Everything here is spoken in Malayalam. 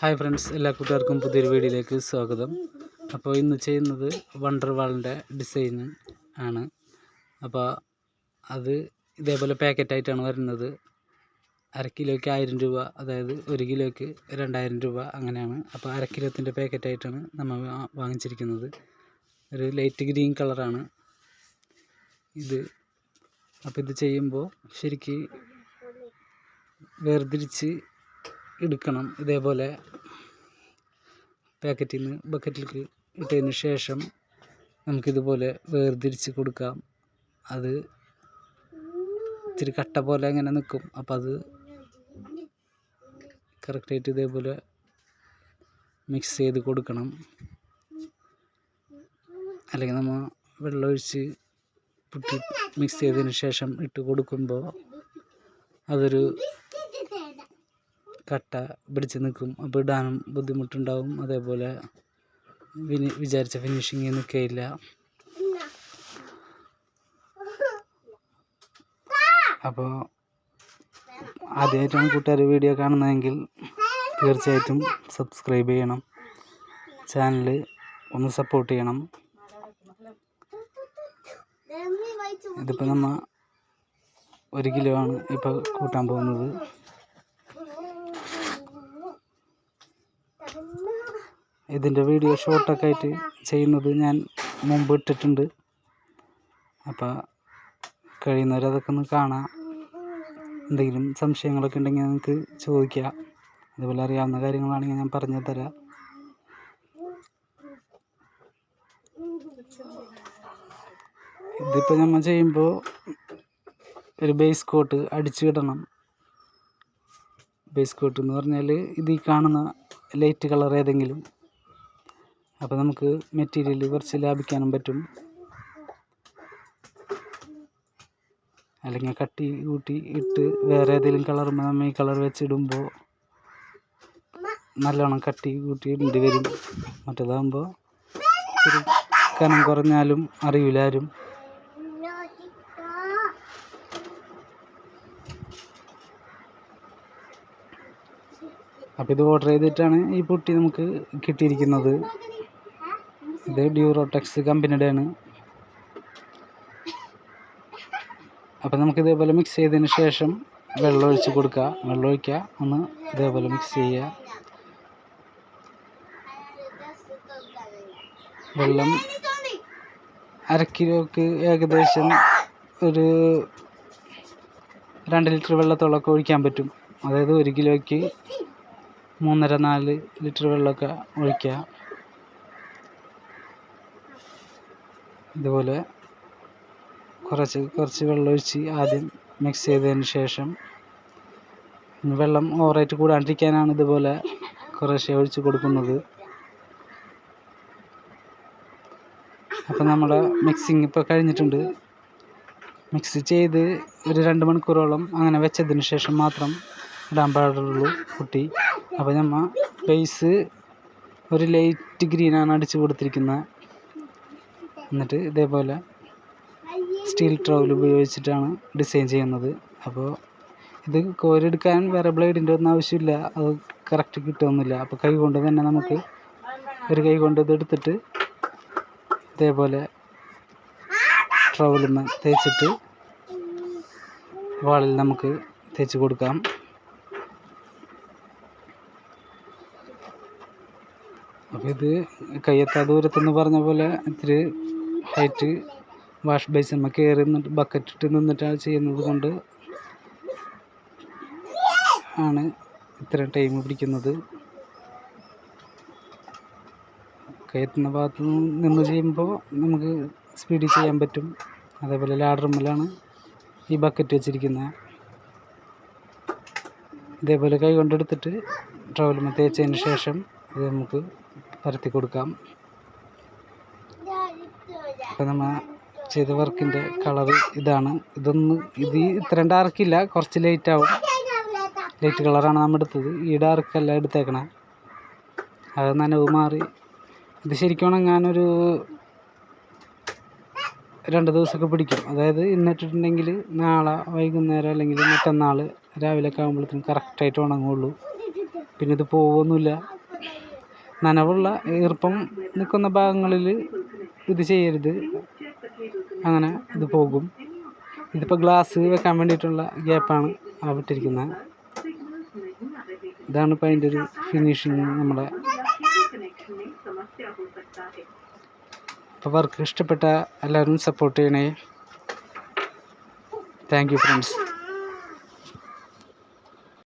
ഹായ് ഫ്രണ്ട്സ് എല്ലാ കൂട്ടുകാർക്കും പുതിയൊരു വീഡിയോയിലേക്ക് സ്വാഗതം. അപ്പോൾ ഇന്ന് ചെയ്യുന്നത് വണ്ടർ വാളിന്റെ ഡിസൈൻ ആണ്. അപ്പോൾ അത് ഇതേപോലെ പാക്കറ്റായിട്ടാണ് വരുന്നത്. അര കിലോയ്ക്ക് ആയിരം രൂപ അതായത് ഒരു കിലോയ്ക്ക് രണ്ടായിരം രൂപ അങ്ങനെയാണ്. അപ്പോൾ അര കിലോത്തിന്റെ പാക്കറ്റായിട്ടാണ് നമ്മൾ വാങ്ങിച്ചിരിക്കുന്നത്. ഒരു ലൈറ്റ് ഗ്രീൻ കളറാണ് ഇത്. അപ്പോൾ ഇത് ചെയ്യുമ്പോൾ ശരിക്ക് വേർതിരിച്ച് എടുക്കണം ഇതേപോലെ പാക്കറ്റിൽ നിന്ന് ബക്കറ്റിലേക്ക് ഇട്ടതിന് ശേഷം നമുക്കിതുപോലെ വേർതിരിച്ച് കൊടുക്കാം. അത് ഇത്തിരി കട്ട പോലെ അങ്ങനെ നിൽക്കും അപ്പോൾ അത് കറക്റ്റായിട്ട് ഇതേപോലെ മിക്സ് ചെയ്ത് കൊടുക്കണം. അല്ലെങ്കിൽ നമ്മൾ വെള്ളമൊഴിച്ച് പുട്ടി മിക്സ് ചെയ്തതിന് ശേഷം ഇട്ട് കൊടുക്കുമ്പോൾ അതൊരു കട്ട പിടിച്ച് നിൽക്കും. അപ്പോൾ ഇടാനും ബുദ്ധിമുട്ടുണ്ടാവും. അതേപോലെ വിനി വിചാരിച്ച ഫിനിഷിങ് നിൽക്കുകയില്ല അപ്പോൾ ആദ്യമായിട്ടാണ് കൂട്ടുകാർ വീഡിയോ കാണുന്നതെങ്കിൽ തീർച്ചയായിട്ടും സബ്സ്ക്രൈബ് ചെയ്യണം. ചാനൽ ഒന്ന് സപ്പോർട്ട് ചെയ്യണം. ഇതിപ്പോൾ നമ്മൾ ഒരു കിലോ ആണ് ഇപ്പോൾ കൂട്ടാൻ പോകുന്നത്. ഇതിന്റെ വീഡിയോ ഷോർട്ടൊക്കെ ആയിട്ട് ചെയ്യുന്നത് ഞാൻ മുമ്പ് ഇട്ടിട്ടുണ്ട്. അപ്പോൾ കഴിയുന്നവരതൊക്കെ ഒന്ന് കാണാം. എന്തെങ്കിലും സംശയങ്ങളൊക്കെ ഉണ്ടെങ്കിൽ നിങ്ങൾക്ക് ചോദിക്കാം. അതുപോലെ അറിയാവുന്ന കാര്യങ്ങളാണെങ്കിൽ ഞാൻ പറഞ്ഞു തരാം. ഇതിപ്പോൾ നമ്മൾ ചെയ്യുമ്പോൾ ഒരു ബേസ് കോട്ട് അടിച്ചിടണം. ബേസ് കോട്ട് എന്ന് പറഞ്ഞാൽ ഇത് ഈ കാണുന്ന ലൈറ്റ് കളർ ഏതെങ്കിലും. അപ്പോൾ നമുക്ക് മെറ്റീരിയൽ കുറച്ച് ലാഭിക്കാനും പറ്റും. അല്ലെങ്കിൽ കട്ടി കൂട്ടി ഇട്ട് വേറെ ഏതെങ്കിലും കളർ നമ്മൾ ഈ കളർ വെച്ചിടുമ്പോൾ നല്ലോണം കട്ടി കൂട്ടി ഇടേണ്ടി വരും. മറ്റേതാകുമ്പോൾ കനം കുറഞ്ഞാലും അറിയില്ല ആരും അപ്പോൾ ഇത് ഓർഡർ ചെയ്തിട്ടാണ് ഈ പുട്ടി നമുക്ക് കിട്ടിയിരിക്കുന്നത്. ഇത് ഡ്യൂറോടെക്സ് കമ്പനിയുടെയാണ് അപ്പോൾ നമുക്ക് ഇതേപോലെ മിക്സ് ചെയ്തതിന് ശേഷം വെള്ളം ഒഴിച്ച് കൊടുക്കുക. വെള്ളം ഒഴിക്കുക. ഒന്ന് ഇതേപോലെ മിക്സ് ചെയ്യുക. വെള്ളം അര കിലോക്ക് ഏകദേശം ഒരു രണ്ട് ലിറ്റർ വെള്ളത്തോളമൊക്കെ ഒഴിക്കാൻ പറ്റും. അതായത് ഒരു കിലോയ്ക്ക് മൂന്നര നാല് ലിറ്റർ വെള്ളമൊക്കെ ഒഴിക്കുക. ഇതുപോലെ കുറച്ച് കുറച്ച് വെള്ളം ഒഴിച്ച് ആദ്യം മിക്സ് ചെയ്തതിന് ശേഷം വെള്ളം ഓവറായിട്ട് കൂടാണ്ടിരിക്കാനാണ് ഇതുപോലെ കുറേശ്ശെ ഒഴിച്ച് കൊടുക്കുന്നത്. അപ്പം നമ്മുടെ മിക്സിങ് ഇപ്പോൾ കഴിഞ്ഞിട്ടുണ്ട്. മിക്സ് ചെയ്ത് ഒരു രണ്ട് മണിക്കൂറോളം അങ്ങനെ വെച്ചതിന് ശേഷം മാത്രം ഇടാൻ പാടുള്ളൂ കുട്ടി. അപ്പോൾ നമ്മൾ ബേസ് ഒരു ലൈറ്റ് ഗ്രീനാണ് അടിച്ചു കൊടുത്തിരിക്കുന്നത് എന്നിട്ട് ഇതേപോലെ സ്റ്റീൽ ട്രൗൽ ഉപയോഗിച്ചിട്ടാണ് ഡിസൈൻ ചെയ്യുന്നത്. അപ്പോൾ ഇത് കോരെടുക്കാൻ വേറെ ബ്ലേഡിന്റെ ഒന്നും ആവശ്യമില്ല. അത് കറക്റ്റ് കിട്ടുമൊന്നുമില്ല അപ്പോൾ കൈ കൊണ്ട് തന്നെ നമുക്ക് ഒരു കൈ കൊണ്ട് ഇത് എടുത്തിട്ട് ഇതേപോലെ ട്രൗലുമ്മ തേച്ചിട്ട് വാളിൽ നമുക്ക് തേച്ച് കൊടുക്കാം. ഇത് കയ്യെത്താ ദൂരത്തെന്ന് പറഞ്ഞ പോലെ ഇത്തിരി ഹൈറ്റ് വാഷ് ബേസിന്മേൽ കയറി നിന്നിട്ട് ബക്കറ്റ് ഇട്ട് നിന്നിട്ടാണ് ചെയ്യുന്നത് കൊണ്ട് ആണ് ഇത്രയും ടൈം പിടിക്കുന്നത്. കയറ്റുന്ന ഭാഗത്ത് നിന്ന് ചെയ്യുമ്പോൾ നമുക്ക് സ്പീഡിൽ ചെയ്യാൻ പറ്റും. അതേപോലെ ലാഡറുമ്മലാണ് ഈ ബക്കറ്റ് വെച്ചിരിക്കുന്നത്. ഇതേപോലെ കൈ കൊണ്ടെടുത്തിട്ട് ട്രവലുമ്മ തേച്ചതിന് ശേഷം ഇത് നമുക്ക് പരത്തി കൊടുക്കാം. അപ്പം നമ്മൾ ചെയ്ത വർക്കിന്റെ കളർ ഇതാണ്. ഇതൊന്ന് ഇത് ഇത്രയും ഡാർക്കില്ല കുറച്ച് ലൈറ്റ് ആവും. ലൈറ്റ് കളറാണ് നമ്മൾ എടുത്തത്. ഈ ഡാർക്കല്ല എടുത്തേക്കണേ. അത് നനവ് മാറി. ഇത് ശരിക്കും ഞാനൊരു രണ്ട് ദിവസമൊക്കെ പിടിക്കും. അതായത് ഇന്നിട്ടിട്ടുണ്ടെങ്കിൽ നാളെ വൈകുന്നേരം അല്ലെങ്കിൽ മറ്റന്നാൾ രാവിലെ ഒക്കെ ആകുമ്പോഴത്തേനും കറക്റ്റായിട്ട് ഉണങ്ങുള്ളൂ. പിന്നെ ഇത് പോവൊന്നുമില്ല. നനവുള്ള ഈർപ്പം നിൽക്കുന്ന ഭാഗങ്ങളിൽ ഇത് ചെയ്യരുത്. അങ്ങനെ ഇത് പോകും. ഇതിപ്പോൾ ഗ്ലാസ് വെക്കാൻ വേണ്ടിയിട്ടുള്ള ഗ്യാപ്പാണ് ആ വിട്ടിരിക്കുന്നത് ഇതാണ് ഇപ്പോൾ അതിന്റെ ഒരു ഫിനിഷിങ് നമ്മുടെ അപ്പോൾ വർക്ക് ഇഷ്ടപ്പെട്ട എല്ലാവരും സപ്പോർട്ട് ചെയ്യണേ. Thank you friends